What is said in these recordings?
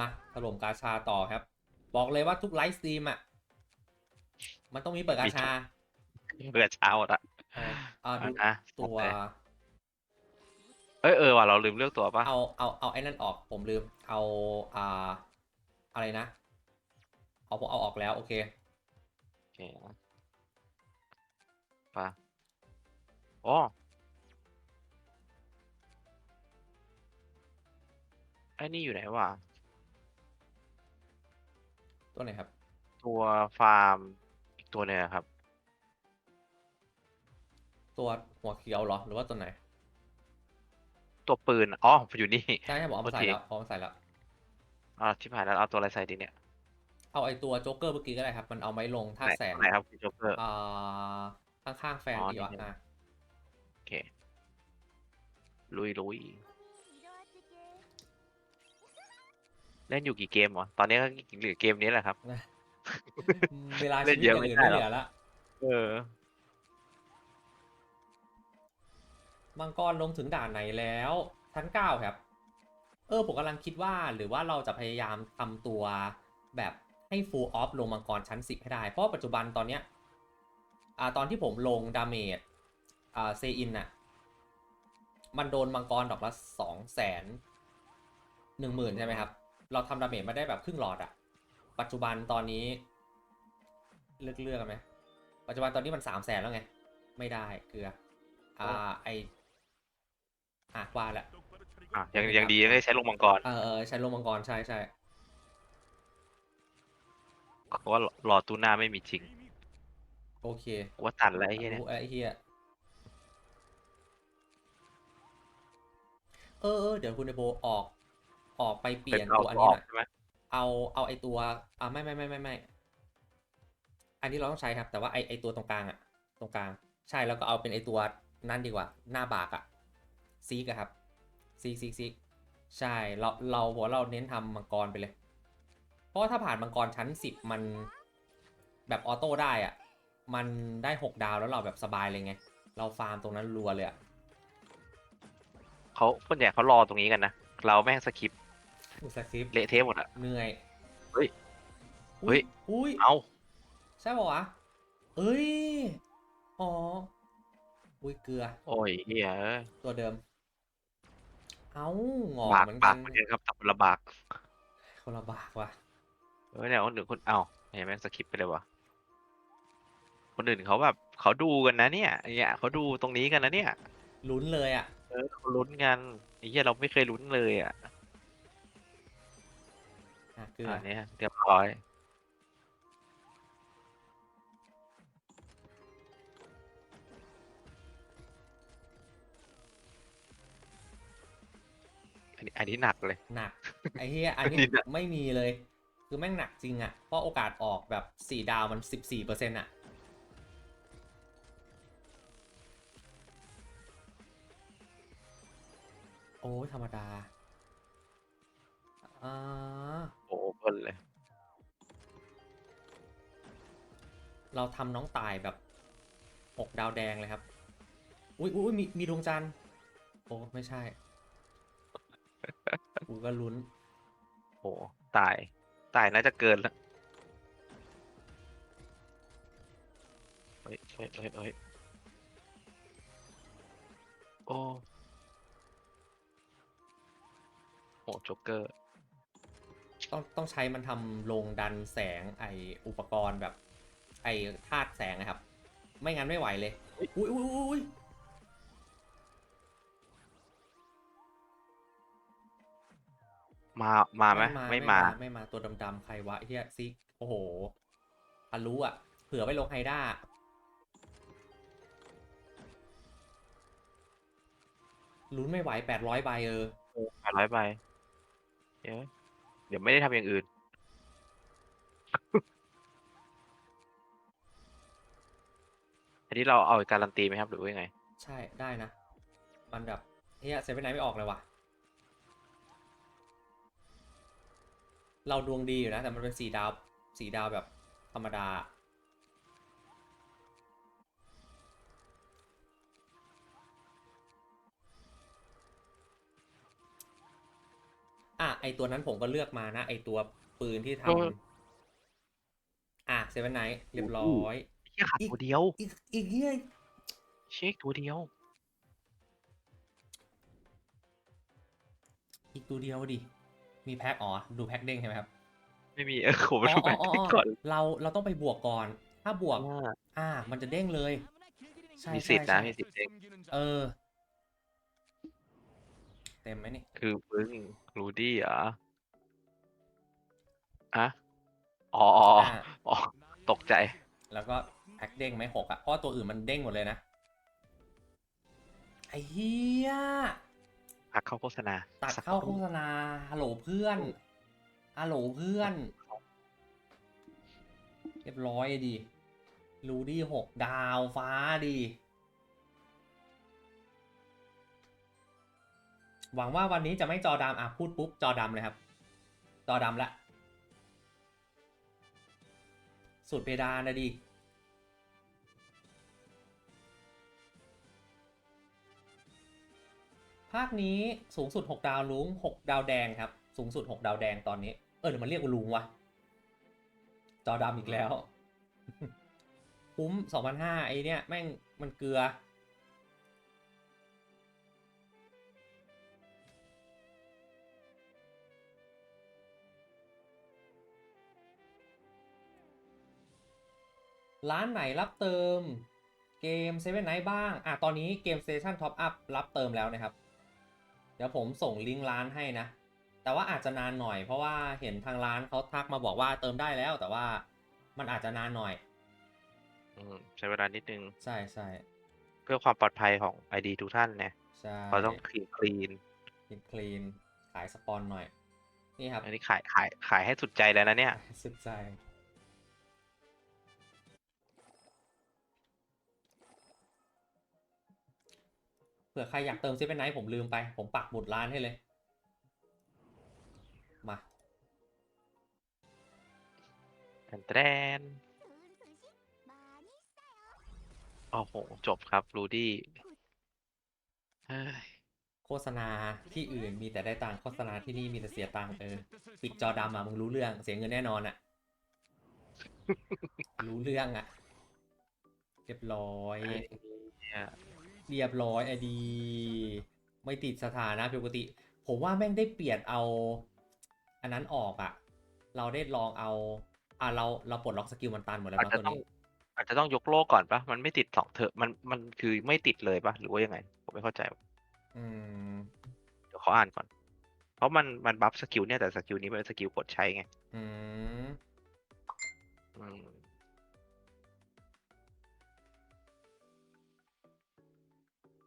มาถล่มกาชาต่อครับ บอกเลยว่าทุกไลฟ์สตรีมอะ มันต้องมีเปิดกาชา เบื่อเช้าหมดอะเออเอาดูอะตัว เอ้ยเออว่ะเราลืมเลือกตัวปะเอาเอาเอาไอ้นั่นออกผมลืม เอาอ่าอะไรนะ เอาผมเอาออกแล้ว โอเคโอเคปะอ๋อไอ้นี่อยู่ไหนวะ ตัวไหนครับ ตัวฟาร์มอีกตัวหนึงอะครับ ตัวหัวเขียวเหรอ หรือว่าตัวไหน ตัวปืน อ๋ออยู่นี่ ใช่ใช่ผมเอามาใส่โอเคแล้วเอามาใส่แล้ว อ่าที่ผ่านแล้วเอาตัวอะไรใส่ดีเนี่ย เอาไอ้ตัวโจ๊กเกอร์เมื่อกี้ก็ได้ครับ มันเอาไม้ลงท่าไหนแสงไหนครับคุณโจ๊กเกอร์ อ่า ข้างๆแฟนอ๋อดีกว่านี่อะโอเค ลุยลุย เล่นอยู่กี่เกมวะตอนนี้ก็เหลือเกมนี้แหละครับ เวลาเล่ชีนวิตเยออะย่างอื่นไม่ไม่ได้หรอกเหลือละเออมังกรลงถึงด่านไหนแล้วชั้นเก้าครับ เออผมกำลังคิดว่าหรือว่าเราจะพยายามทำตัวแบบให้ full off ลงมังกรชั้น10ให้ได้ เพราะปัจจุบันตอนเนี้ยอ่าตอนที่ผมลงดาเมจอ่าเซอินน่ะ มันโดนมังกรดอกละสองแสนหนึ่งหมื่นใช่ไหมครับ เราทำดาเมจมาได้แบบครึ่งหลอดอะปัจจุบันตอนนี้ เลือกเลือกกันไหมปัจจุบันตอนนี้มันสามแสนแล้วไง ไม่ได้เกลือ อ่าไออะว่าแหละอะยังยังดีได้ใช้ลงมังกรเออเออใช้ลมมังกรใช่ใช่เพราะว่าหลอดตูน่าไม่มีจริง โอเคกูว่าตันแล้วไอ้เหี้ยเนี่ยรู้ไอ้เฮียเออเออเดี๋ยวคุณไอโบออก ออกไปเปลี่ยนเอาตัวอันอนี้อกหน่อยใช่ไหมเอาเอาไอตัวอ่าไม่ไม่ไม่ไม่ไม่อันนี้เราต้องใช้ครับ แต่ว่าไอไอตัวตรงกลางอะตรงกลาง ใช่แล้วก็เอาเป็นไอตัวนั่นดีกว่า หน้าบากอะซีกอะครับซีกซีกซีกใช่เราเราหัวเราเน้นทำมังกรไปเลย เพราะว่าถ้าผ่านมังกรชั้นสิบมันแบบออโต้ได้อะมันได้หกดาวแล้วเราแบบสบายเลยไง เราฟาร์มตรงนั้นรัวเลยอะเขาคนใหญ่เขารอตรงนี้กันนะ เราแม่งสคิป อุสคริปต์เละเทะหมดอะ เหนื่อยเฮ้ยเฮ้ย อุ้ยเอาใช่ป่าวะเอ้ย อ๋อ อุ้ยเกลือ โอ้ยเฮียเอ้ยตัวเดิม เอ้าหงอกบากเหมือนบากักนเหมือนกันครับแต่คนละบากคนละบากว่ะ เออเนี่ยคนอื่นคนเอาเห็นแม่งสคิปไปเลยวะคนอื่นเขาแบบเขาดูกันนะเนี่ยเนี่ยเขาดูตรงนี้กันนะเนี่ยลุ้นเลยอะ เออเขาลุ้นกันไอ้เหี้ยเราไม่เคยลุ้นเลยอะ อะเกลืออันเนี้ยเรียบร้อยอันนี้อันนี้หนักเลย หนักไอ้เหี้ยอันนี้นี่หนักไม่มีเลย คือแม่งหนักจริงอะ เพราะโอกาสออกแบบสี่ดาวมันสิบสี่เปอร์เซ็นต์อะโอ้ยธรรมดาอ่า โอ้โหเบิ้ลเลย เราทำน้องตายแบบหกดาวแดงเลยครับ อุ้ยอุ้ยมีมีดวงจันทร์โอ้ไม่ใช่ กูก็ลุ้น โอ้โหตาย ตายน่าจะเกินแล้วเฮ้ยเฮ้ยเฮ้ยเฮ้ยโอ้โหโจ๊กเกอร์ ต้องต้องใช้มันทำโรงดันแสงไออุปกรณ์แบบ ไอธาตุแสงนะครับ ไม่งั้นไม่ไหวเลย อุ้ยอุ้ยอุ้ยอุ้ยมามาไหมไม่มา ไม่มาตัวดำๆใครวะเฮียซิกโอ้โหทะลุอะ เผื่อไปลงไฮด้าลุ้นไม่ไหวแปดร้อยใบเออแปดร้อยใบเดี๋ยว เดี๋ยวไม่ได้ทำอย่างอื่น อันนี้เราเอาการันตีไหมครับหรือว่ายังไง ใช่ได้นะ มันแบบเฮียเซเว่นไนไม่ออกเลยว่ะ เราดวงดีอยู่นะ แต่มันเป็นสี่ดาวสี่ดาวแบบธรรมดา ไอตัวนั้นผมก็เลือกมานะ ไอตัวปืนที่ทเออำอะเซเว่นไนท์เรียบร้อยเฮียขาดอีกตัวเดียว อีกอีกเฮ้ยเช็คตัวเดียว อีกตัวเดียวดิ มีแพ็คอ๋อ ดูแพ็คเด้งใช่ไหมครับ ไม่มีเออผมอ๋อดูอ๋แบอบอ๋ออ๋อก่อน เราเราต้องไปบวกก่อน ถ้าบวกว่าอ่า มันจะเด้งเลย ใช่มีใช่สิทธิ์นะใช่มีสิทธิ์เด้งเออ เต็มไหมนี่คือมึงรูดี้เหรออะอ๋ออ๋ออ่าอ๋อ ตกใจ แล้วก็แพ็คเด้งไหมหกอะ เพราะว่าตัวอื่นมันเด้งหมดเลยนะ ไอ้เหี้ย พักเข้าโฆษณาตัดสักเข้าคโฆรู่ษณาฮัลโหลเพื่อน ฮัลโหลเพื่อน เรียบร้อยดี รูดี้หกดาวฟ้าดี หวังว่าวันนี้จะไม่จอดำอะพูดปุ๊บจอดำเลยครับ จอดำละ สุดเพดานนะดิภาคนี้สูงสุด 6 ดาวลุง 6 ดาวแดงครับ สูงสุด 6 ดาวแดงตอนนี้ เออเดี๋ยวมันเรียกว่าลุงวะ จอดำอีกแล้ว คุ้ม2,500ไอเนี้ยแม่งมันเกลือ ร้านไหนรับเติมเกม Seven Night บ้าง อะ ตอนนี้เกม Station Top Up รับเติมแล้วนะครับ เดี๋ยวผมส่งลิงก์ร้านให้นะ แต่ว่าอาจจะนานหน่อยเพราะว่าเห็นทางร้านเขาทักมาบอกว่าเติมได้แล้ว แต่ว่ามันอาจจะนานหน่อย อืมใช้เวลานิดนึง ใช่ใช่เพื่อความปลอดภัยของ ID ทุกท่านเนี่ยใช่เราต้องคลีนคลีนคลีนขายสปอนหน่อย นี่ครับ อันนี้ขายขายขายให้สุดใจแล้วนะเนี่ย สุดใจ ผื่อใครอยากเติมเซเว่นไนท์ผมลืมไป ผมปักหมุดร้านให้เลย มาแอนแตรนโอ้โห จบครับรูดี้เฮ้ยโฆษณาที่อื่นมีแต่ได้ตังค์โฆษณาที่นี่มีแต่เสียตังค์เออ ปิดจอดำอะมึงรู้เรื่อง เสียเงินแน่นอนอะ รู้เรื่องอะ เรียบร้อย เนี่ยเรียบร้อยไอดี ไม่ติดสถานะปกติ ผมว่าแม่งได้เปลี่ยนเอา อันนั้นออกอะเราได้ลองเอาอะเราเราปลดล็อกสกิลมันตันหมดแล้วอาจเนาะจะตัวต้องนี้ อาจจะต้องยกโลกก่อนปะมันไม่ติดสองเถอะมันมันคือไม่ติดเลยปะหรือว่ายังไง ผมไม่เข้าใจ อืม เดี๋ยวขออ่านก่อน เพราะมันมันบัฟสกิลเนี่ยแต่สกิลนี้เป็นสกิลกดใช้ไง อืม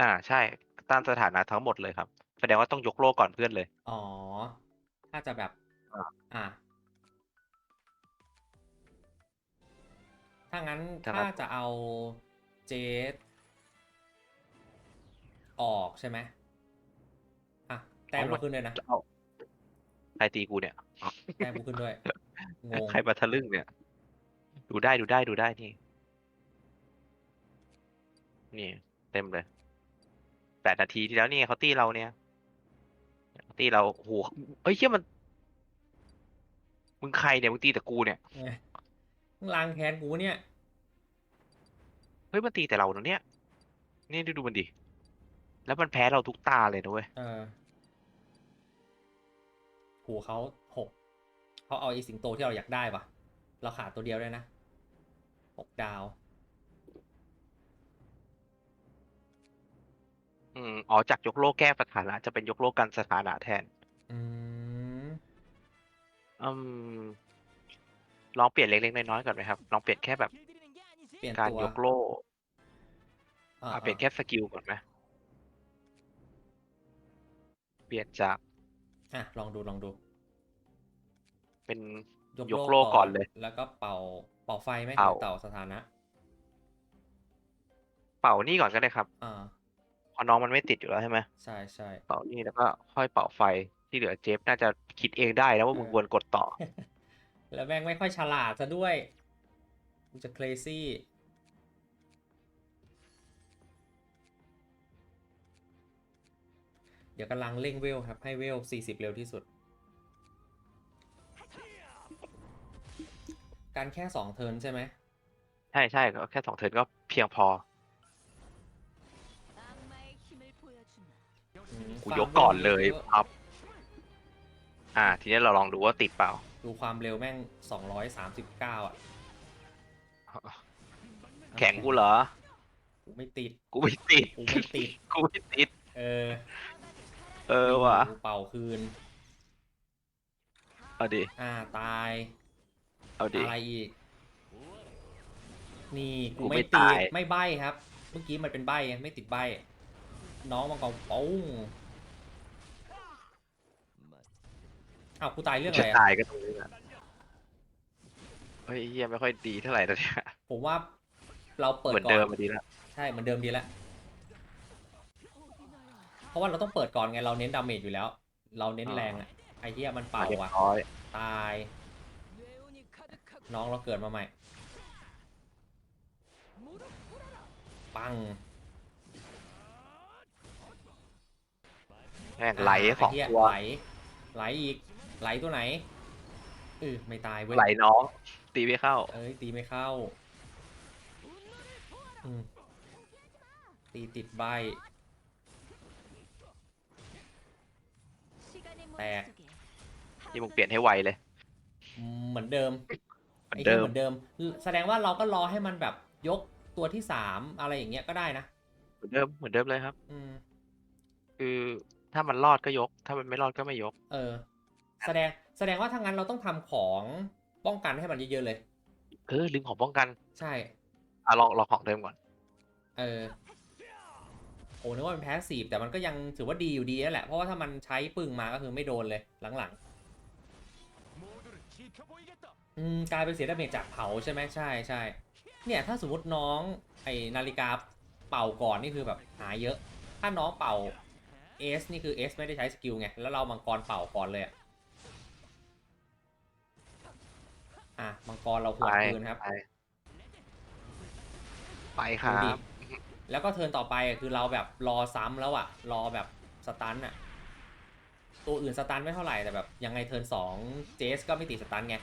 อ่าใช่ตามสถานะทั้งหมดเลยครับ แสดงว่าต้องยกโลกก่อนเพื่อนเลย อ๋อ ถ้าจะแบบ อ่า อะถ้างั้นจะรับ ถ้าจะเอาเจสออกใช่ไหมอะแต้มเราขึ้นด้วยนะ เอาใครตีกูเนี่ย แต้มกูขึ้นด้วย งง ใครมาทะลึ่งเนี่ย ดูได้ดูได้ดูได้นี่ นี่ เต็มเลย แปดนาทีที่แล้วนี่เขาตีเราเนี่ยเขาตีเราโอ้โหเอ้ยเชี่ยมัน มึงใครเนี่ยมึงตีแต่กูเนี่ยเอ้ยมึงล้างแค้นกูเนี่ยเฮ้ยมันตีแต่เราเนอะเนี่ย นี่ดูดูมันดิ แล้วมันแพ้เราทุกตาเลยนะเว้ยเออหูเขาหกเขาเอาไอ้สิงโตที่เราอยากได้ปะเราขาดตัวเดียวเลยนะหกดาว อืมอ๋อจากยกโลกแก้สถานะจะเป็นยกโลกกันสถานะแทน อืม อืมลองเปลี่ยนเล็กๆน้อยๆก่อนไหมครับลองเปลี่ยนแค่แบบเปลี่ยนการตัวยกโลอ่าอะเปลี่ยนอ่าแค่สกิลก่อนไหมเปลี่ยนจากอะลองดูลองดูเป็น ยกยกโลกก่อนเลยแล้วก็เป่าเป่าไฟไหมหเป่ารือเต่าสถานะ เป่านี่ก่อนก็ได้ครับ อ่าเพอน้องมันไม่ติดอยู่แล้วใช่ไหมใช่ใช่เป่านี่แล้วก็ค่อยเป่าไฟที่เหลือเจฟน่าจะคิดเองได้แล้วว่ามึงควรกดต่อ แล้วแม่งไม่ค่อยฉลาดซะด้วยกูจะเคลซี่เดี๋ยวกำลังเร่งเวลครับ ให้เวล 40 เร็วที่สุด การแค่ 2 เทิร์นใช่ไหม ใช่ใช่แค่ 2 เทิร์นก็เพียงพอ กูฟาร์มยกก่อนเลยวทครับ อ่า ทีนี้เราลองดูว่าติดเปล่า ดูความเร็วแม่งสองร้อยสามสิบเก้าอะแข็งกูเหรอ กูไม่ติด กูไม่ติด กูไม่ติด กูไม่ติด เออ เออว่ะกูเป่าคืน เอาดิ อ่าตาย เอาดิ อะไรอีก นี่กูกูไม่ไม่ติดตายไม่ใบครับ เมื่อกี้มันเป็นใบไงไม่ติดใบ น้องมังกรปุ้ง อ้าวกูตายเรื่องอะจะไรอะตายก็ตรงนี้แหละเฮ้ยเฮียไม่ค่อยดีเท่าไหร่ตอนเนี้ยผมว่าเราเปิดเหมือนก่อเดิมนมาดีแล้วใช่เหมือนเดิมดีแล้วเพราะว่าเราต้องเปิดก่อนไงเราเน้นดาเมจอยู่แล้ว เราเน้นแรงอะไอ้เหี้ยมันเป่าเรียบว่ะร้อยตายน้องเราเกิดมาใหม่ ปัง แม่งไหลสองไเหี้ยตัวไหลไหลอีก ไหลตัวไหนเออไม่ตายเว้ยไหลน้อง ตีไม่เข้า เอ้ยตีไม่เข้าอืมตีติดใบ แตกที่มึงเปลี่ยนให้ไวเลยอืมเหมือนเดิมเหมือนไอ้เดิเหี้ยมเหมือนเดิม แสดงว่าเราก็รอให้มันแบบยกตัวที่สามอะไรอย่างเงี้ยก็ได้นะเหมือนเดิม เหมือนเดิมเลยครับ อืม คือถ้ามันรอดก็ยก ถ้ามันไม่รอดก็ไม่ยก เออ แสดงแสดงว่าถ้างั้นเราต้องทำของป้องกันให้มันเยอะๆเลย เออลืมของป้องกันใช่ อะลองลองของเดิมก่อน เออโอ้นึกว่าเป็นแพสซีฟแต่มันก็ยังถือว่าดีอยู่ดีนั่นแหละ เพราะว่าถ้ามันใช้ปึ่งมาก็คือไม่โดนเลยหลังๆอืมกลายเป็นเสียดาเมจจากเผาใช่ไหมใช่ใช่เนี่ยถ้าสมมติน้องไอนาฬิกาเป่าก่อนนี่คือแบบหายเยอะ ถ้าน้องเป่าเอสนี่คือเอสไม่ได้ใช้สกิลไงแล้วเรามังกรเป่าก่อนเลยอะ อะมังกรเราหัวไปคืนครับ ไปไปคดูรัดิบ แล้วก็เทิร์นต่อไปอะคือเราแบบรอซ้ำแล้วอะรอแบบสตันอะตัวอื่นสตันไม่เท่าไหร่แต่แบบยังไงเทิร์นสองเจสก็ไม่ติดสตันไง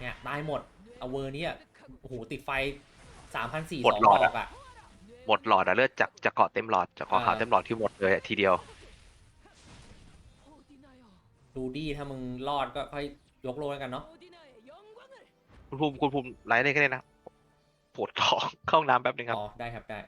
เนี่ยตายหมดเอาเวอร์เนี่ยโอ้โหติดไฟสามพันสี่หมสดองหลอดดอะ อกอะหมดหลอดอะเลือดจากจากเกาะเต็มหลอดจากเกาะขาวอ่าเต็มหลอดที่หมดเลยอะทีเดียว ดูดีถ้ามึงรอดก็ค่อยยกโลแล้วกันเนาะ คุณภูมิคุณภูมิไลฟ์ได้ก็ได้นะปวดท้องเข้าห้องน้ำแป๊บนึงครับ อ๋อ ได้ครับได้